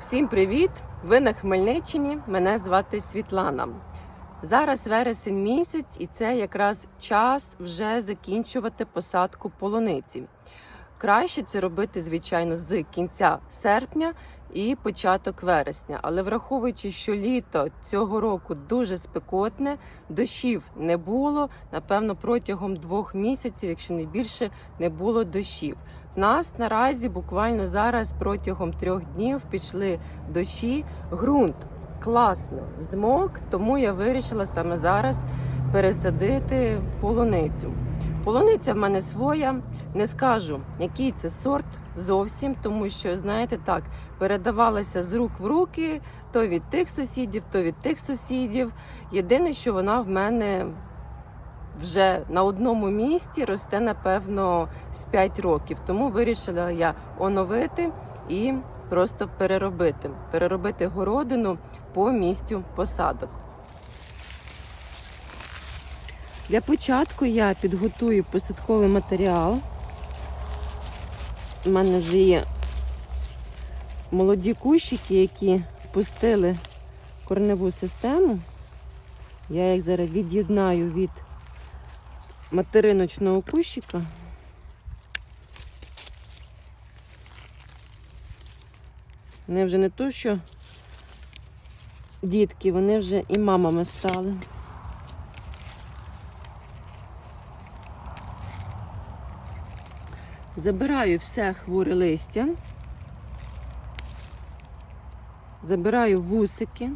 Всім привіт! Ви на Хмельниччині. Мене звати Світлана. Зараз вересень місяць, і це якраз час вже закінчувати посадку полуниці. Краще це робити, звичайно, з кінця серпня і початок вересня. Але враховуючи, що літо цього року дуже спекотне, дощів не було. Напевно, протягом двох місяців, якщо не більше, не було дощів. В нас наразі буквально зараз протягом трьох днів пішли дощі. Ґрунт класно змок, тому я вирішила саме зараз пересадити полуницю. Полуниця в мене своя. Не скажу, який це сорт зовсім, тому що, знаєте, так, передавалася з рук в руки, то від тих сусідів, то від тих сусідів. Єдине, що вона в мене вже на одному місці росте, напевно, з 5 років. Тому вирішила я оновити і просто переробити. Переробити городину по місцю посадок. Для початку я підготую посадковий матеріал. У мене вже є молоді кущики, які пустили корневу систему. Я їх зараз від'єднаю від материночного кущика. Вони вже не то, що дітки, вони вже і мамами стали. Забираю все хворе листя, забираю вусики.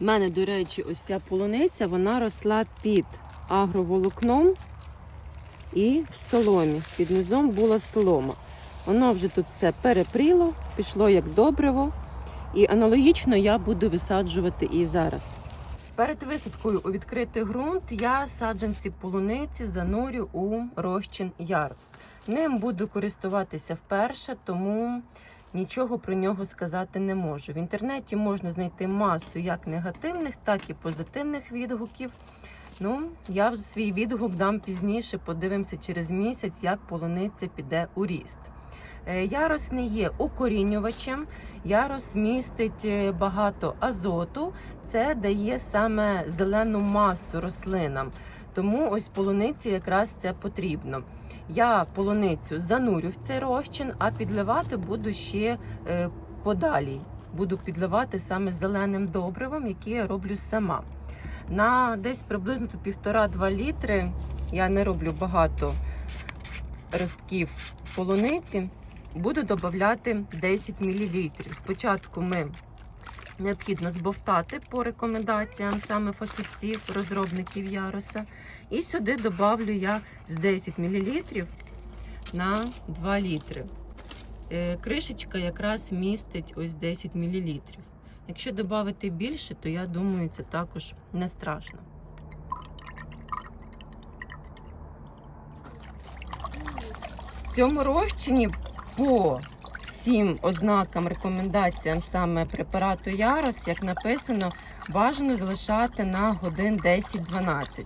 У мене, до речі, ось ця полуниця, вона росла під агроволокном і в соломі. Під низом була солома. Воно вже тут все перепріло, пішло як добриво. І аналогічно я буду висаджувати і зараз. Перед висадкою у відкритий ґрунт я саджанці полуниці занурю у розчин ярус. Ним буду користуватися вперше, тому нічого про нього сказати не можу. В інтернеті можна знайти масу як негативних, так і позитивних відгуків. Ну, я вже свій відгук дам пізніше, подивимося через місяць, як полуниця піде у ріст. Е, Ярос не є укорінювачем, ярос містить е, багато азоту, це дає саме зелену масу рослинам. Тому ось полуниці якраз це потрібно. Я полуницю занурю в цей розчин, а підливати буду ще е, подалі. Буду підливати саме зеленим добривом, яке я роблю сама. На десь приблизно тут півтора-два літри. Я не роблю багато ростків полуниці. Буду додати 10 мл. Спочатку ми необхідно збовтати по рекомендаціям саме фахівців, розробників яруса. І сюди додавлю я з 10 мл на 2 літри. Е, Кришечка якраз містить ось 10 мл. Якщо додати більше, то я думаю, це також не страшно. В цьому розчині по всім ознакам, рекомендаціям саме препарату Ярос, як написано, бажано залишати на годин 10-12.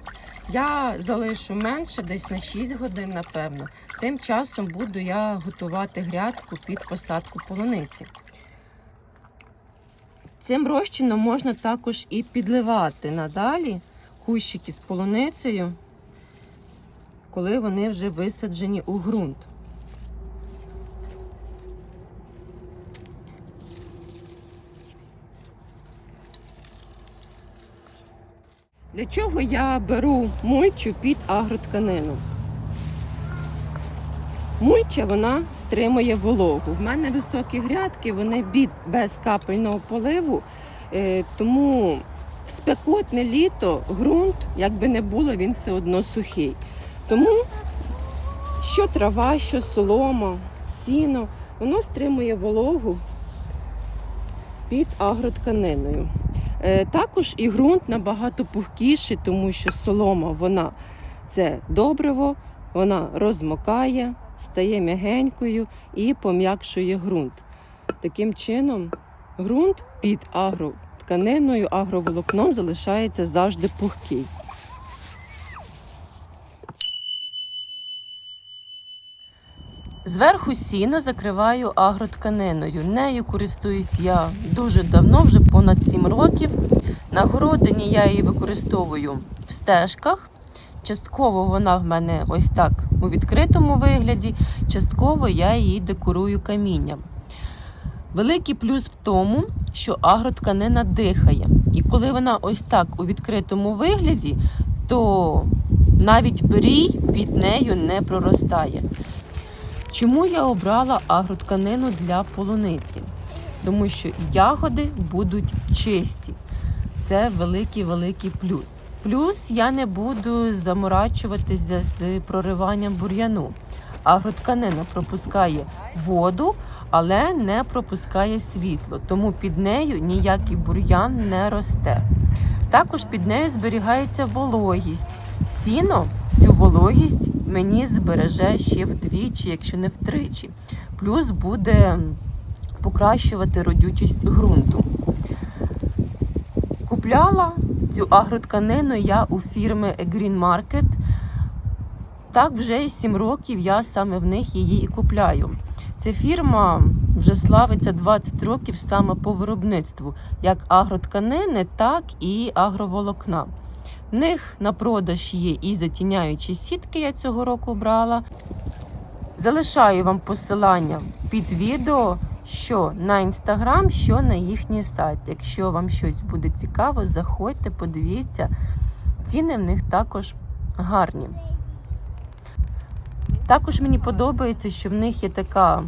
Я залишу менше, десь на 6 годин, напевно. Тим часом буду я готувати грядку під посадку полуниці. Цим розчином можна також і підливати надалі кущики з полуницею, коли вони вже висаджені у ґрунт. Для чого я беру мульчу під агротканину? Мульча вона стримує вологу. В мене високі грядки, вони бід без капельного поливу, е, тому в спекотне літо ґрунт, як би не було, він все одно сухий. Тому що трава, що солома, сіно, воно стримує вологу під агротканиною. Е, Також і ґрунт набагато пухкіший, тому що солома вона це добриво, вона розмокає, стає м'ягенькою і пом'якшує ґрунт. Таким чином, ґрунт під агротканиною, агроволокном залишається завжди пухкий. Зверху сіно закриваю агротканиною. Нею користуюсь я дуже давно, вже понад 7 років. На городині я її використовую в стежках. Частково вона в мене ось так у відкритому вигляді, частково я її декорую камінням. Великий плюс в тому, що агротканина дихає. І коли вона ось так у відкритому вигляді, то навіть пирій під нею не проростає. Чому я обрала агротканину для полуниці? Тому що ягоди будуть чисті. Це великий-великий плюс. Плюс я не буду заморачуватися з прориванням бур'яну. Агротканина пропускає воду, але не пропускає світло, тому під нею ніякий бур'ян не росте. Також під нею зберігається вологість. Сіно цю вологість мені збереже ще вдвічі, якщо не втричі. Плюс буде покращувати родючість ґрунту. Купляла цю агротканину я у фірми Green Market. Так, вже 7 років я саме в них її і купляю. Ця фірма вже славиться 20 років саме по виробництву як агротканини, так і агроволокна. В них на продаж є і затіняючі сітки, я цього року брала. Залишаю вам посилання під відео, що на інстаграм, що на їхній сайт. Якщо вам щось буде цікаво, заходьте, подивіться. Ціни в них також гарні. Також мені подобається, що в них є така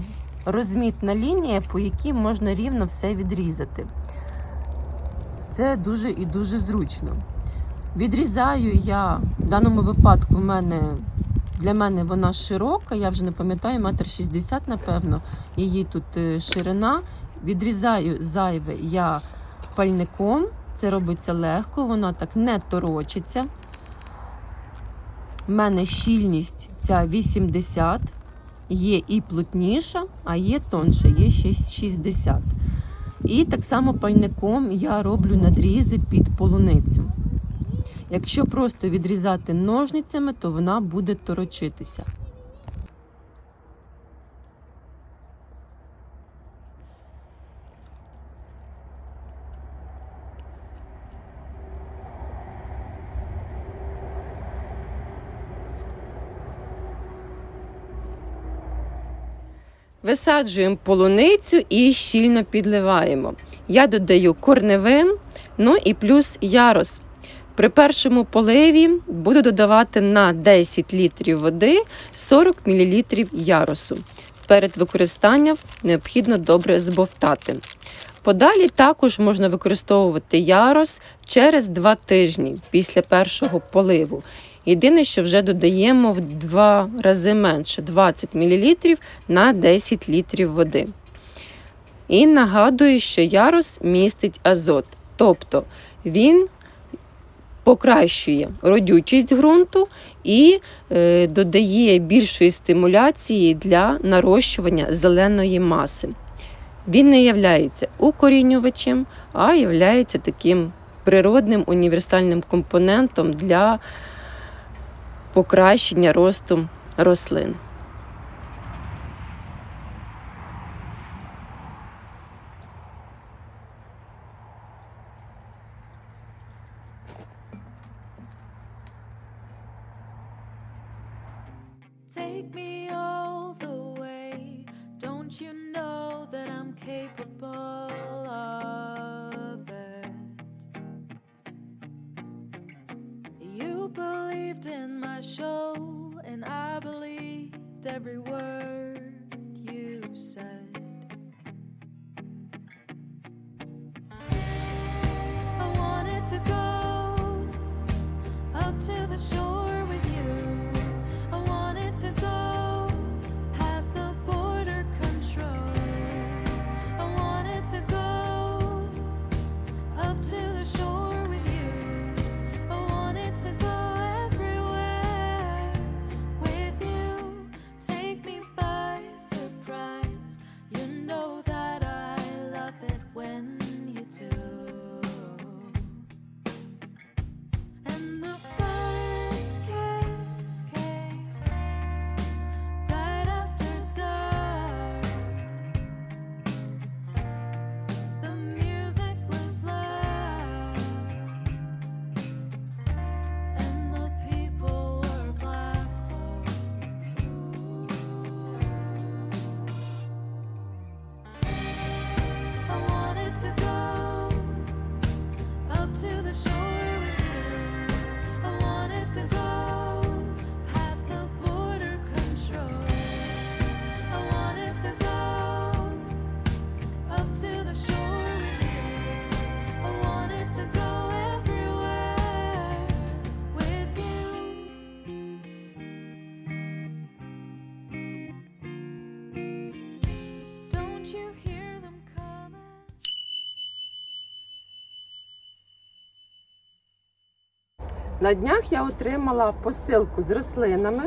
розмітна лінія, по якій можна рівно все відрізати. Це дуже і дуже зручно. Відрізаю я, в даному випадку в мене, для мене вона широка, я вже не пам'ятаю, метр шістдесят, напевно, її тут е, ширина. Відрізаю зайве я пальником, це робиться легко, вона так не торочиться. У мене щільність ця 80, є і плотніша, а є тонша, є ще 60. І так само пальником я роблю надрізи під полуницю. Якщо просто відрізати ножницями, то вона буде торочитися. Висаджуємо полуницю і щільно підливаємо. Я додаю корневин, ну і плюс ярос. При першому поливі буду додавати на 10 літрів води 40 мл яросу. Перед використанням необхідно добре збовтати. Подалі також можна використовувати ярос через 2 тижні після першого поливу. Єдине, що вже додаємо в 2 рази менше 20 мл на 10 літрів води. І нагадую, що ярос містить азот, тобто він покращує родючість ґрунту і е, додає більшої стимуляції для нарощування зеленої маси. Він не є укорінювачем, а є таким природним універсальним компонентом для покращення росту рослин. Don't you know that I'm capable of it? You believed in my show, and I believed every word На днях я отримала посилку з рослинами,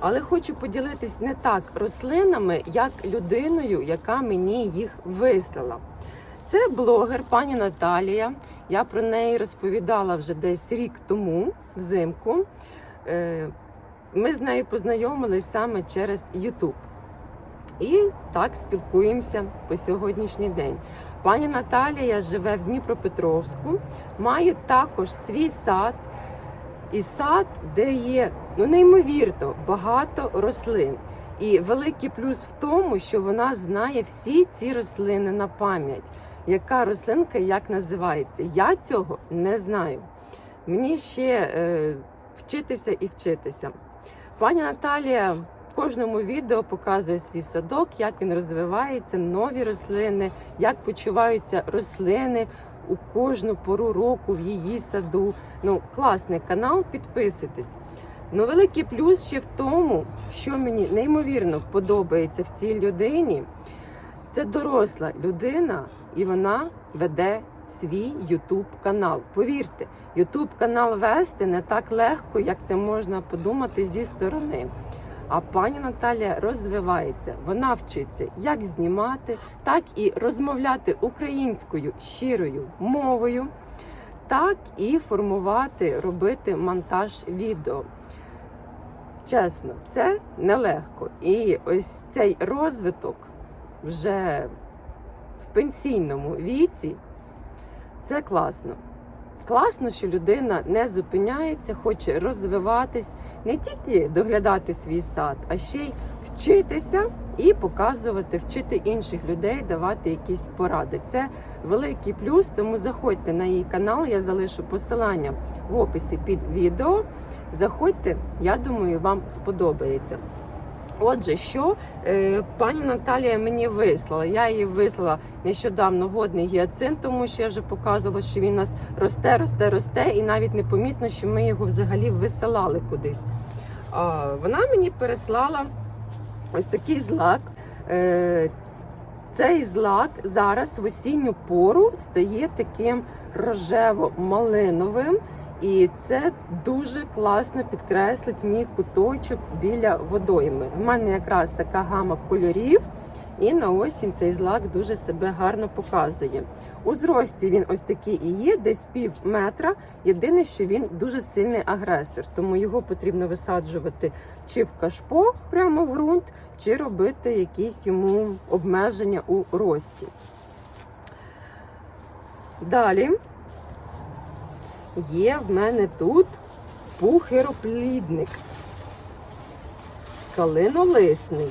але хочу поділитись не так рослинами, як людиною, яка мені їх вислала. Це блогер пані Наталія. Я про неї розповідала вже десь рік тому, взимку. Е, Ми з нею познайомились саме через YouTube. І так спілкуємося по сьогоднішній день. Пані Наталія живе в Дніпропетровську, має також свій сад і сад, де є ну неймовірно багато рослин. І великий плюс в тому, що вона знає всі ці рослини на пам'ять. Яка рослинка як називається? Я цього не знаю. Мені ще е, вчитися і вчитися. Пані Наталія в кожному відео показує свій садок, як він розвивається, нові рослини, як почуваються рослини у кожну пору року в її саду. Ну, класний канал, підписуйтесь. Ну, великий плюс ще в тому, що мені неймовірно подобається в цій людині. Це доросла людина, і вона веде свій Ютуб канал. Повірте, Ютуб канал вести не так легко, як це можна подумати зі сторони. А пані Наталія розвивається. Вона вчиться як знімати, так і розмовляти українською щирою мовою, так і формувати, робити монтаж відео. Чесно, це нелегко. І ось цей розвиток вже пенсійному віці це класно. Класно, що людина не зупиняється, хоче розвиватись, не тільки доглядати свій сад, а ще й вчитися і показувати, вчити інших людей, давати якісь поради. Це великий плюс, тому заходьте на її канал. Я залишу посилання в описі під відео. Заходьте, я думаю, вам сподобається. Отже, що е, пані Наталія мені вислала? Я її вислала нещодавно водний гіацинт, тому що я вже показувала, що він у нас росте, росте, росте, і навіть не помітно, що ми його взагалі висилали кудись. А, вона мені переслала ось такий злак. Е, цей злак зараз в осінню пору стає таким рожево-малиновим. І це дуже класно підкреслить мій куточок біля водойми. У мене якраз така гама кольорів, і на осінь цей злак дуже себе гарно показує. У зрості він ось такий і є, десь пів метра. Єдине, що він дуже сильний агресор, тому його потрібно висаджувати чи в кашпо прямо в ґрунт, чи робити якісь йому обмеження у рості. Далі є в мене тут пухироплідник. Калинолисний.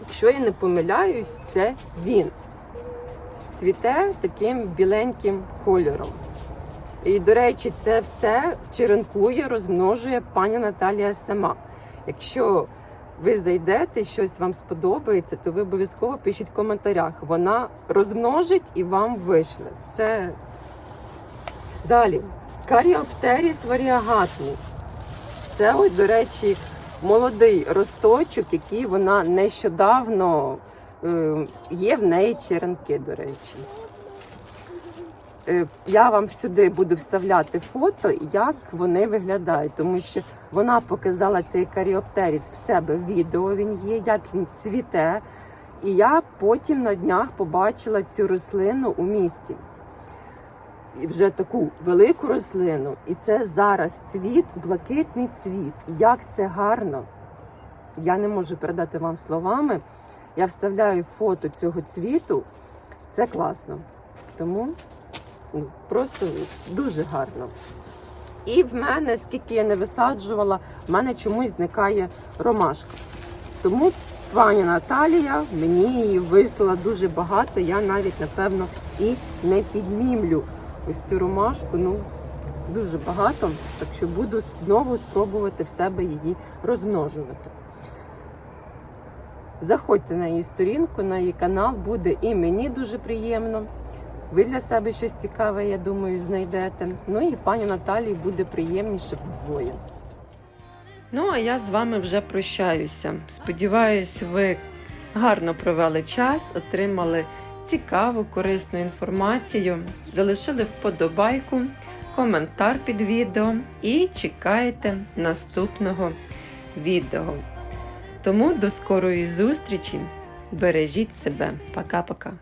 Якщо я не помиляюсь, це він. Цвіте таким біленьким кольором. І, до речі, це все черенкує, розмножує пані Наталія сама. Якщо ви зайдете, щось вам сподобається, то ви обов'язково пишіть в коментарях. Вона розмножить і вам вишле. Це Далі. Каріоптеріс варіагатний. Це, ось, до речі, молодий росточок, який вона нещодавно е, є в неї черенки, до речі. Е, я вам сюди буду вставляти фото, як вони виглядають, тому що вона показала цей каріоптеріс в себе в відео. Він є, як він цвіте. І я потім на днях побачила цю рослину у місті вже таку велику рослину, і це зараз цвіт, блакитний цвіт. Як це гарно! Я не можу передати вам словами. Я вставляю фото цього цвіту. Це класно. Тому ну, просто дуже гарно. І в мене, скільки я не висаджувала, в мене чомусь зникає ромашка. Тому пані Наталія мені її вислала дуже багато. Я навіть напевно і не піднімлю ось цю ромашку, ну дуже багато, так що буду знову спробувати в себе її розмножувати. Заходьте на її сторінку, на її канал, буде і мені дуже приємно. Ви для себе щось цікаве, я думаю, знайдете. Ну і пані Наталії буде приємніше вдвоє. Ну, а я з вами вже прощаюся. Сподіваюсь, ви гарно провели час, отримали цікаву, корисну інформацію, залишили вподобайку, коментар під відео і чекаєте наступного відео. Тому до скорої зустрічі. Бережіть себе. Пока-пока.